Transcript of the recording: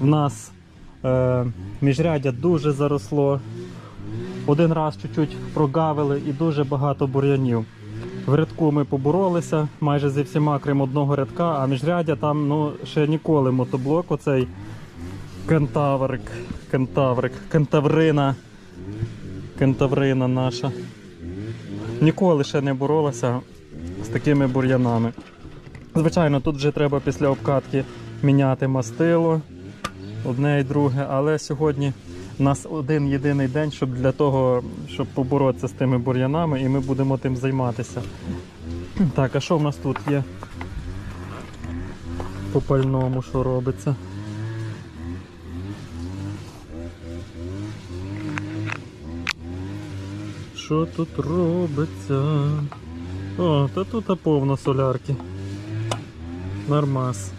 В нас е, міжряддя дуже заросло. Один раз чуть-чуть прогавили і дуже багато бур'янів. В рядку ми поборолися майже зі всіма, крім одного рядка, а міжряддя там ну, ще ніколи мотоблок, оцей кентаврик, кентаврик, кентаврина, кентаврина наша. Ніколи ще не боролася з такими бур'янами. Звичайно, тут вже треба після обкатки міняти мастило одне і друге, але сьогодні у нас один єдиний день, щоб для того, щоб поборотися з тими бур'янами, і ми будемо тим займатися. Так, а що в нас тут є? По пальному, що робиться? Що тут робиться? О, та тут повно солярки. Нормас.